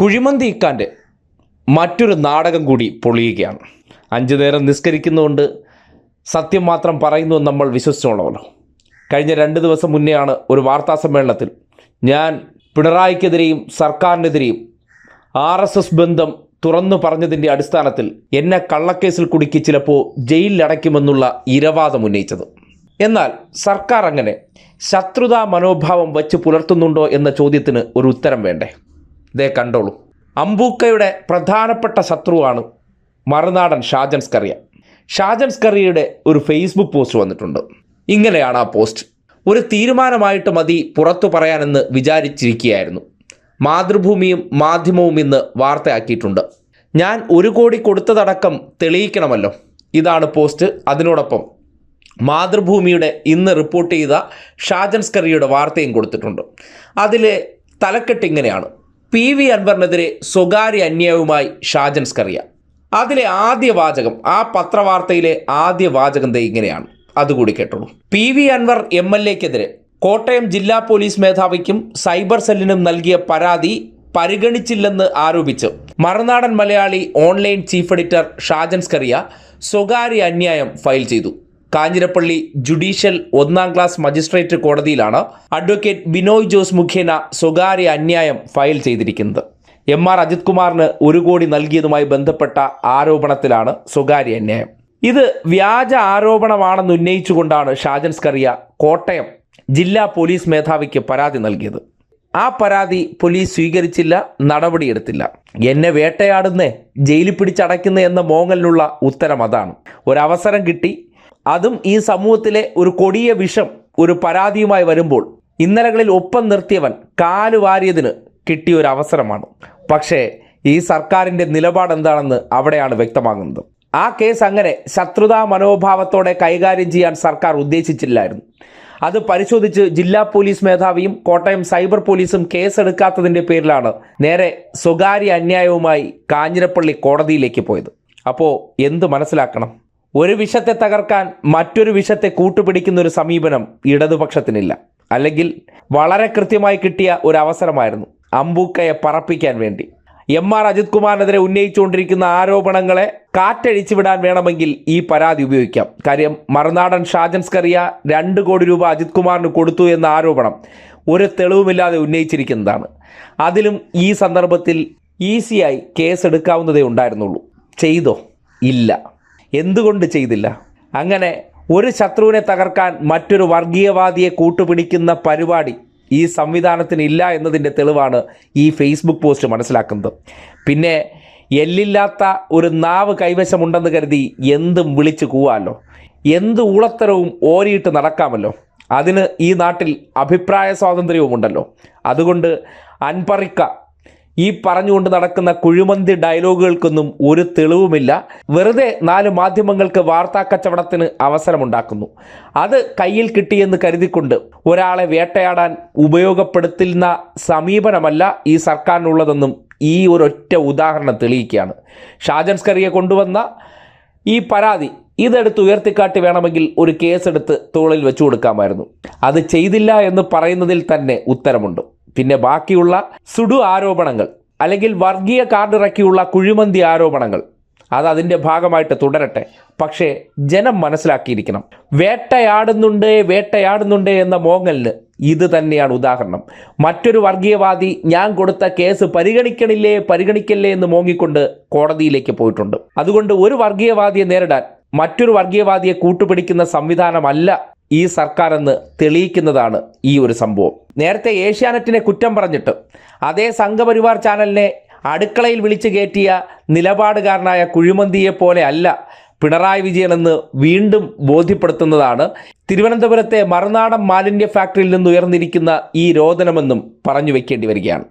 കുഴിമന്തി ഇക്കാന്റെ മറ്റൊരു നാടകം കൂടി പൊളിയുകയാണ്. അഞ്ചു നേരം നിസ്കരിക്കുന്നതുകൊണ്ട് സത്യം മാത്രം പറയുന്നു നമ്മൾ വിശ്വസിച്ചോളമല്ലോ. കഴിഞ്ഞ രണ്ട് ദിവസം മുന്നെയാണ് ഒരു വാർത്താ സമ്മേളനത്തിൽ ഞാൻ പിണറായിക്കെതിരെയും സർക്കാരിനെതിരെയും ആർ എസ് എസ് ബന്ധം തുറന്നു പറഞ്ഞതിന്റെ അടിസ്ഥാനത്തിൽ എന്നെ കള്ളക്കേസിൽ കുടുക്കി ചിലപ്പോൾ ജയിലിലടയ്ക്കുമെന്നുള്ള ഇരവാദം ഉന്നയിച്ചത്. എന്നാൽ സർക്കാർ അങ്ങനെ ശത്രുതാ മനോഭാവം വച്ച് പുലർത്തുന്നുണ്ടോ എന്ന ചോദ്യത്തിന് ഒരു ഉത്തരം വേണ്ടേ? ദേ കണ്ടോളൂ. അംബൂക്കയുടെ പ്രധാനപ്പെട്ട ശത്രുവാണ് മറുനാടൻ ഷാജൻ സ്കറിയ ഷാജൻ സ്കറിയയുടെ ഒരു ഫേസ്ബുക്ക് പോസ്റ്റ് വന്നിട്ടുണ്ട്. ഇങ്ങനെയാണ് ആ പോസ്റ്റ്. ഒരു തീരുമാനമായിട്ട് മതി പുറത്തു പറയാനെന്ന് വിചാരിച്ചിരിക്കുകയായിരുന്നു. മാതൃഭൂമിയും മാധ്യമവും ഇന്ന് വാർത്തയാക്കിയിട്ടുണ്ട്. ഞാൻ ഒരു കോടി കൊടുത്തതടക്കം തെളിയിക്കണമല്ലോ. ഇതാണ് പോസ്റ്റ്. അതിനോടൊപ്പം മാതൃഭൂമിയുടെ ഇന്ന് റിപ്പോർട്ട് ചെയ്ത ഷാജൻസ് സ്കറിയുടെ വാർത്തയും കൊടുത്തിട്ടുണ്ട്. അതിലെ തലക്കെട്ട് ഇങ്ങനെയാണ്. പി വി അൻവറിനെതിരെ സ്വകാര്യ അന്യായവുമായി ഷാജൻ സ്കറിയ. അതിലെ ആദ്യ വാചകം ആ പത്രവാർത്തയിലെ ആദ്യ വാചകം ദേ ഇങ്ങനെയാണ്. അതുകൂടി കേട്ടോളൂ. P V Anvar M L എക്കെതിരെ Kottayam ജില്ലാ പോലീസ് മേധാവിക്കും സൈബർ സെല്ലിനും നൽകിയ പരാതി പരിഗണിച്ചില്ലെന്ന് ആരോപിച്ച് Marunadan Malayali online chief editor Shajan Skariah സ്വകാര്യ അന്യായം ഫയൽ ചെയ്തു. കാഞ്ഞിരപ്പള്ളി ജുഡീഷ്യൽ ഒന്നാം ക്ലാസ് മജിസ്ട്രേറ്റ് കോടതിയിലാണ് അഡ്വക്കേറ്റ് ബിനോയ് ജോസ് മുഖേന സ്വകാര്യ അന്യായം ഫയൽ ചെയ്തിരിക്കുന്നത്. എം ആർ അജിത് കുമാറിന് ഒരു കോടി നൽകിയതുമായി ബന്ധപ്പെട്ട ആരോപണത്തിലാണ് സ്വകാര്യ അന്യായം. ഇത് വ്യാജ ആരോപണമാണെന്ന് ഉന്നയിച്ചുകൊണ്ടാണ് ഷാജൻ സ്കറിയ കോട്ടയം ജില്ലാ പോലീസ് മേധാവിക്ക് പരാതി നൽകിയത്. ആ പരാതി പോലീസ് സ്വീകരിച്ചില്ല നടപടിയെടുത്തില്ല. എന്നെ വേട്ടയാടുന്നേ ജയിലിൽ പിടിച്ചടയ്ക്കുന്ന എന്ന മോങ്ങലിനുള്ള ഉത്തരം അതാണ്. ഒരവസരം കിട്ടി അതും ഈ സമൂഹത്തിലെ ഒരു കൊടിയ വിഷം ഒരു പരാതിയുമായി വരുമ്പോൾ ഇന്നലകളിൽ ഒപ്പം നിർത്തിയവൻ കാലുവാരിയതിന് കിട്ടിയ ഒരു അവസരമാണ്. പക്ഷേ ഈ സർക്കാരിന്റെ നിലപാട് എന്താണെന്ന് അവിടെയാണ് വ്യക്തമാകുന്നത്. ആ കേസ് അങ്ങനെ ശത്രുതാ മനോഭാവത്തോടെ കൈകാര്യം ചെയ്യാൻ സർക്കാർ ഉദ്ദേശിച്ചില്ലായിരുന്നു. അത് പരിശോധിച്ച് ജില്ലാ പോലീസ് മേധാവിയും കോട്ടയം സൈബർ പോലീസും കേസെടുക്കാത്തതിന്റെ പേരിലാണ് നേരെ സ്വകാര്യ അന്യായവുമായി കാഞ്ഞിരപ്പള്ളി കോടതിയിലേക്ക് പോയത്. അപ്പോൾ എന്ത് മനസ്സിലാക്കണം? ഒരു വിഷത്തെ തകർക്കാൻ മറ്റൊരു വിഷത്തെ കൂട്ടുപിടിക്കുന്ന ഒരു സമീപനം ഇടതുപക്ഷത്തിനില്ല. അല്ലെങ്കിൽ വളരെ കൃത്യമായി കിട്ടിയ ഒരു അവസരമായിരുന്നു അമ്പൂക്കയെ പറപ്പിക്കാൻ വേണ്ടി. എം ആർ അജിത് കുമാറിനെതിരെ ഉന്നയിച്ചുകൊണ്ടിരിക്കുന്ന ആരോപണങ്ങളെ കാറ്റഴിച്ചു വിടാൻ വേണമെങ്കിൽ ഈ പരാതി ഉപയോഗിക്കാം. കാര്യം മറുനാടൻ ഷാജൻ സ്കറിയ രണ്ട് കോടി രൂപ അജിത് കുമാറിന് കൊടുത്തു എന്ന ആരോപണം ഒരു തെളിവുമില്ലാതെ ഉന്നയിച്ചിരിക്കുന്നതാണ്. അതിലും ഈ സന്ദർഭത്തിൽ ഈസിയായി കേസ് എടുക്കാവുന്നതേ ഉണ്ടായിരുന്നുള്ളൂ. ചെയ്തോ? ഇല്ല. എന്തുകൊണ്ട് ചെയ്തില്ല? അങ്ങനെ ഒരു ശത്രുവിനെ തകർക്കാൻ മറ്റൊരു വർഗീയവാദിയെ കൂട്ടുപിടിക്കുന്ന പരിപാടി ഈ സംവിധാനത്തിന് ഇല്ല എന്നതിന്റെ തെളിവാണ് ഈ ഫേസ്ബുക്ക് പോസ്റ്റ് മനസ്സിലാക്കുന്നത്. പിന്നെ എല്ലില്ലാത്ത ഒരു നാവ് കൈവശമുണ്ടെന്ന് കരുതി എന്തും വിളിച്ചു കൂവാമല്ലോ എന്ത് ഊളത്തരവും ഓരിയിട്ട് നടക്കാമല്ലോ? അതിന് ഈ നാട്ടിൽ അഭിപ്രായ സ്വാതന്ത്ര്യവും ഉണ്ടല്ലോ അതുകൊണ്ട് അൻപറിക്ക ഈ പറഞ്ഞുകൊണ്ട് നടക്കുന്ന കുഴിമന്തി ഡയലോഗുകൾക്കൊന്നും ഒരു തെളിവുമില്ല. വെറുതെ നാല് മാധ്യമങ്ങൾക്ക് വാർത്താ കച്ചവടത്തിന് അവസരമുണ്ടാക്കുന്നു. അത് കയ്യിൽ കിട്ടിയെന്ന് കരുതിക്കൊണ്ട് ഒരാളെ വേട്ടയാടാൻ ഉപയോഗപ്പെടുത്തുന്ന സമീപനമല്ല ഈ സർക്കാരിനുള്ളതെന്നും ഈ ഒരൊറ്റ ഉദാഹരണം തെളിയിക്കുകയാണ്. ഷാജൻ സ്കറിയെ കൊണ്ടുവന്ന ഈ പരാതി ഇതെടുത്ത് ഉയർത്തിക്കാട്ടി വേണമെങ്കിൽ ഒരു കേസെടുത്ത് തോളിൽ വെച്ചു കൊടുക്കാമായിരുന്നു അത് ചെയ്തില്ല എന്ന് പറയുന്നതിൽ തന്നെ ഉത്തരമുണ്ട്. പിന്നെ ബാക്കിയുള്ള സുഡു ആരോപണങ്ങൾ അല്ലെങ്കിൽ വർഗീയ കാർഡ് ഇറക്കിയുള്ള കുഴിമന്തി ആരോപണങ്ങൾ. അത് അതിന്റെ ഭാഗമായിട്ട് തുടരട്ടെ. പക്ഷേ ജനം മനസ്സിലാക്കിയിരിക്കണം. വേട്ടയാടുന്നുണ്ട് വേട്ടയാടുന്നുണ്ട് എന്ന മോങ്ങലിന് ഇത് തന്നെയാണ് ഉദാഹരണം. മറ്റൊരു വർഗീയവാദി ഞാൻ കൊടുത്ത കേസ് പരിഗണിക്കണില്ലേ പരിഗണിക്കല്ലേ എന്ന് മോങ്ങിക്കൊണ്ട് കോടതിയിലേക്ക് പോയിട്ടുണ്ട്. അതുകൊണ്ട് ഒരു വർഗീയവാദിയെ നേരിടാൻ മറ്റൊരു വർഗീയവാദിയെ കൂട്ടുപിടിക്കുന്ന സംവിധാനമല്ല ഈ സർക്കാർ എന്ന് തെളിയിക്കുന്നതാണ് ഈ ഒരു സംഭവം. നേരത്തെ ഏഷ്യാനെറ്റിനെ കുറ്റം പറഞ്ഞിട്ട് അതേ സംഘപരിവാർ ചാനലിനെ അടുക്കളയിൽ വിളിച്ചു കയറ്റിയ നിലപാടുകാരനായ കുഴിമന്തിയെ പോലെ അല്ല പിണറായി വിജയനെന്ന് വീണ്ടും ബോധ്യപ്പെടുത്തുന്നതാണ് തിരുവനന്തപുരത്തെ മറുനാടൻ മാലിന്യ ഫാക്ടറിയിൽ നിന്ന് ഉയർന്നിരിക്കുന്ന ഈ രോദനമെന്നും പറഞ്ഞു വെക്കേണ്ടി വരികയാണ്.